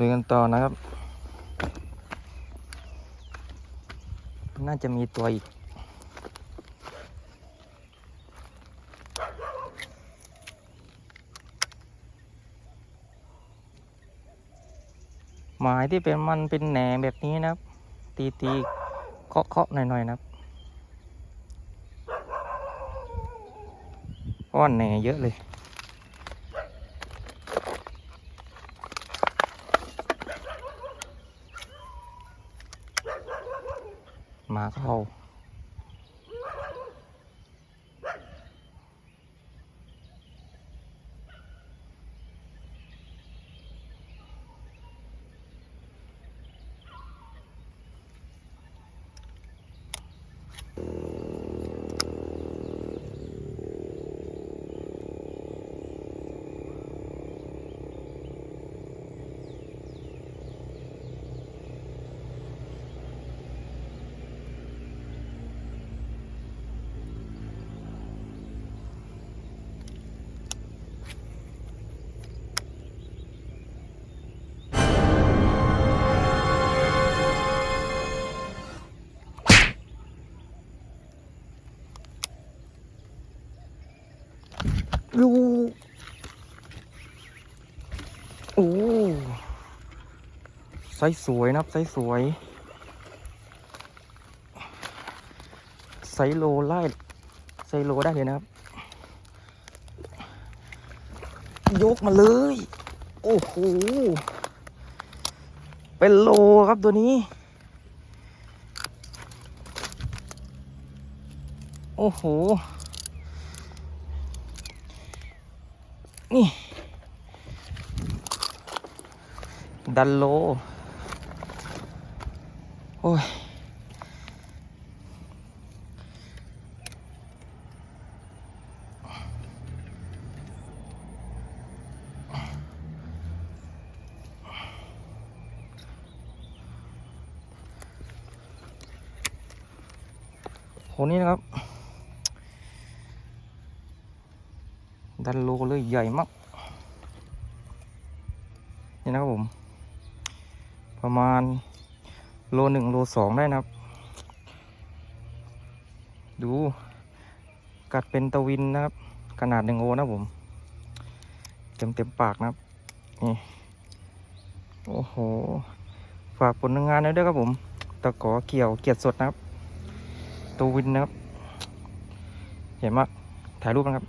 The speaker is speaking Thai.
ลุยกันต่อนะครับ น่าจะมีตัวอีก หมายที่เป็นมันเป็นแหนแบบนี้นะครับ ตีตีเคาะเคาะหน่อยหน่อยๆนะครับเพราะว่าแหนเยอะเลย หมาเข้า ดูโอ้ไซส์สวยนะครับไซส์สวย ไซโลไล่ไซโลได้เลยนะครับ ยกมาเลย โอ้โห เป็นโลครับตัวนี้ โอ้โห นี่ ดันโล โอ้ยโหนี่นะครับ ดันโลเลยใหญ่มาก นี่นะครับผม ประมาณโลหนึ่งโลสองได้นะครับ ดู กัดเป็นตะวินนะครับ ขนาดหนึ่งโอนะผม เต็มเต็มปากนะครับ นี่ โอ้โห ฝากผลงานด้วยครับผม ตะขอเกี่ยวเกียรติสดนะครับตัววินนะครับเห็นมาก ถ่ายรูปนะครับ